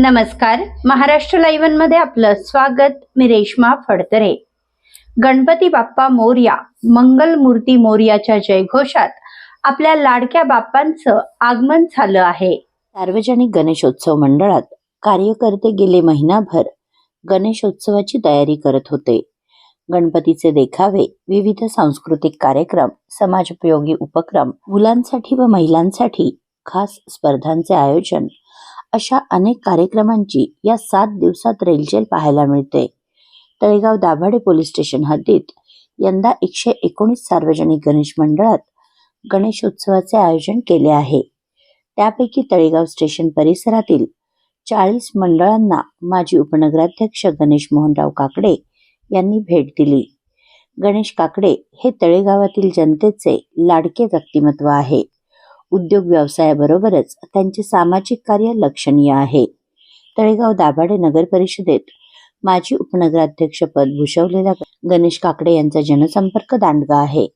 नमस्कार. महाराष्ट्र लाईव्हनमध्ये आपलं स्वागत. मी रेश्मा फडतरे. गणपती बाप्पा मोर्या मंगल मूर्ती मोर्याच्या जयघोषात आपल्या लाडक्या बाप्पांचं आगमन झालं आहे. सार्वजनिक गणेशोत्सव मंडळात कार्यकर्ते गेले महिनाभर गणेशोत्सवाची तयारी करत होते. गणपतीचे देखावे विविध सांस्कृतिक कार्यक्रम समाजोपयोगी उपक्रम मुलांसाठी व महिलांसाठी खास स्पर्धांचे आयोजन अशा अनेक कार्यक्रमांची या सात दिवसात रेलचेल पाहायला मिळते. तळेगाव दाभाडे पोलीस स्टेशन हद्दीत यंदा एकशे एकोणीस सार्वजनिक गणेश मंडळात गणेशोत्सवाचे आयोजन केले आहे. त्यापैकी तळेगाव स्टेशन परिसरातील चाळीस मंडळांना माजी उपनगराध्यक्ष गणेश मोहनराव काकडे यांनी भेट दिली. गणेश काकडे हे तळेगावातील जनतेचे लाडके व्यक्तिमत्व आहे. उद्योग व्यवसायाबरोबरच त्यांचे सामाजिक कार्य लक्षणीय आहे. तळेगाव दाभाडे नगर परिषदेत माजी उपनगराध्यक्षपद भूषवलेला गणेश काकडे यांचा जनसंपर्क दांडगा आहे.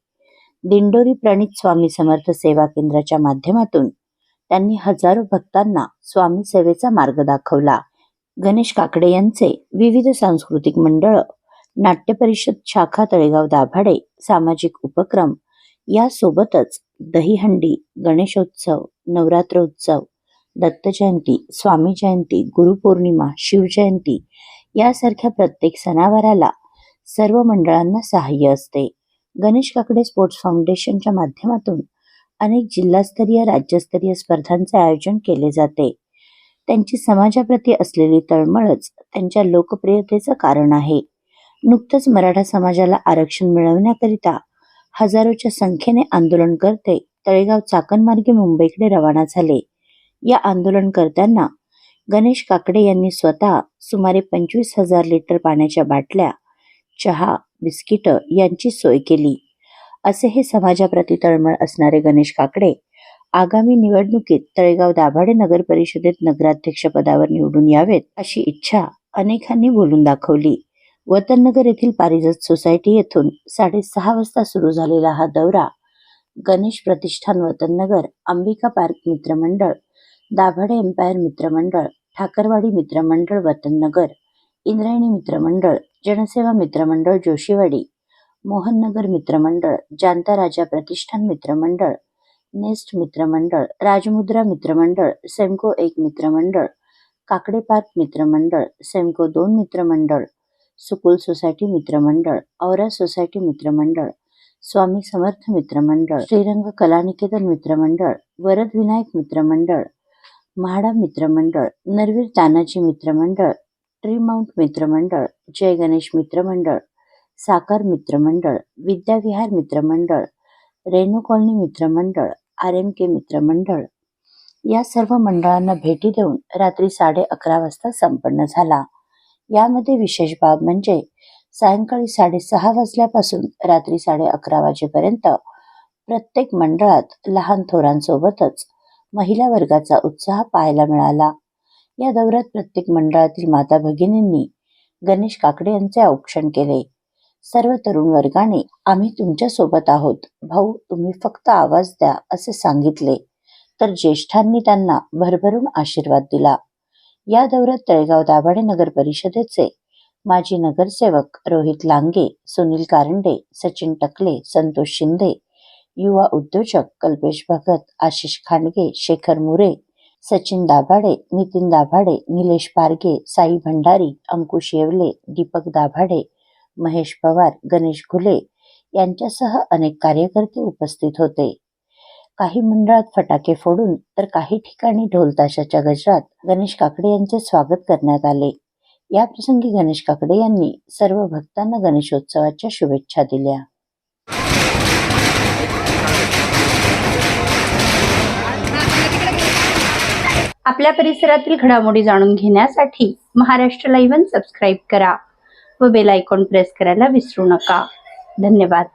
दिंडोरी प्रणित स्वामी समर्थ सेवा केंद्राच्या माध्यमातून त्यांनी हजारो भक्तांना स्वामी सेवेचा मार्ग दाखवला. गणेश काकडे यांचे विविध सांस्कृतिक मंडळ नाट्य परिषद शाखा तळेगाव दाभाडे सामाजिक उपक्रम यासोबतच दहीहंडी गणेशोत्सव नवरात्रोत्सव दत्तजयंती स्वामी जयंती गुरुपौर्णिमा शिवजयंती यासारख्या प्रत्येक सणावाराला सर्व मंडळांना सहाय्य असते. गणेश काकडे स्पोर्ट्स फाउंडेशनच्या माध्यमातून अनेक जिल्हास्तरीय राज्यस्तरीय स्पर्धांचे आयोजन केले जाते. त्यांची समाजाप्रती असलेली तळमळच त्यांच्या लोकप्रियतेचं कारण आहे. नुकतंच मराठा समाजाला आरक्षण मिळवण्याकरिता हजारोच्या संख्येने आंदोलनकर्ते तळेगाव चाकणमार्गे मुंबईकडे रवाना झाले. या आंदोलनकर्त्यांना गणेश काकडे यांनी स्वतः सुमारे पंचवीस हजार लिटर पाण्याच्या बाटल्या चहा बिस्किट यांची सोय केली. असे हे समाजाप्रती तळमळ असणारे गणेश काकडे आगामी निवडणुकीत तळेगाव दाभाडे नगर परिषदेत नगराध्यक्ष पदावर निवडून यावेत अशी इच्छा अनेकांनी बोलून दाखवली. वतननगर येथील पारिजात सोसायटी येथून साडेसहा वाजता सुरू झालेला हा दौरा गणेश प्रतिष्ठान वतननगर अंबिका पार्क मित्रमंडळ दाभाडे एम्पायर मित्रमंडळ ठाकरवाडी मित्रमंडळ वतननगर इंद्रायणी मित्रमंडळ जनसेवा मित्रमंडळ जोशीवाडी मोहननगर मित्रमंडळ जांता राजा प्रतिष्ठान मित्रमंडळ नेस्ट मित्रमंडळ राजमुद्रा मित्रमंडळ सेमको एक मित्रमंडळ काकडे पार्क मित्रमंडळ सेमको दोन मित्रमंडळ सुकुल सोसायटी मित्रमंडळ औरा सोसायटी मित्रमंडळ स्वामी समर्थ मित्रमंडळ श्रीरंग कलानिकेतन मित्रमंडळ वरद विनायक मित्रमंडळ म्हाडा मित्रमंडळ नरवीर तानाजी मित्रमंडळ ट्रीमाउंट मित्रमंडळ जय गणेश मित्रमंडळ साकार मित्रमंडळ विद्याविहार मित्रमंडळ रेणू कॉलनी मित्रमंडळ आर एम के मित्रमंडळ. या सर्व मंडळांना भेटी देऊन रात्री साडे अकरा वाजता संपन्न झाला. यामध्ये विशेष बाब म्हणजे सायंकाळी साडेसहा वाजल्यापासून रात्री साडे अकरा वाजेपर्यंत प्रत्येक मंडळात लहान थोरांसोबतच महिला वर्गाचा उत्साह पाहायला मिळाला. या दौऱ्यात प्रत्येक मंडळातील माता भगिनींनी गणेश काकडे यांचे औक्षण केले. सर्व तरुण वर्गाने आम्ही तुमच्यासोबत आहोत. भाऊ तुम्ही फक्त आवाज द्या असे सांगितले. तर ज्येष्ठांनी त्यांना भरभरून आशीर्वाद दिला. या दौऱ्यात तळेगाव दाभाडे नगर परिषदेचे माजी नगरसेवक रोहित लांगे सुनील कारंडे सचिन टकले संतोष शिंदे युवा उद्योजक कल्पेश भगत आशिष खांडगे शेखर मुरे सचिन दाभाडे नितीन दाभाडे निलेश पारगे साई भंडारी अंकुश येवले दीपक दाभाडे महेश पवार गणेश घुले यांच्यासह अनेक कार्यकर्ते उपस्थित होते. काही मंडळात फटाके फोडून तर काही ठिकाणी ढोलताशाच्या गजरात गणेश काकडे यांचे स्वागत करण्यात आले. या प्रसंगी गणेश काकडे यांनी सर्व भक्तांना गणेशोत्सवाच्या शुभेच्छा दिल्या. आपल्या परिसरातील घडामोडी जाणून घेण्यासाठी महाराष्ट्र लाईव्ह सबस्क्राईब करा व बेल आयकॉन प्रेस करायला विसरू नका. धन्यवाद.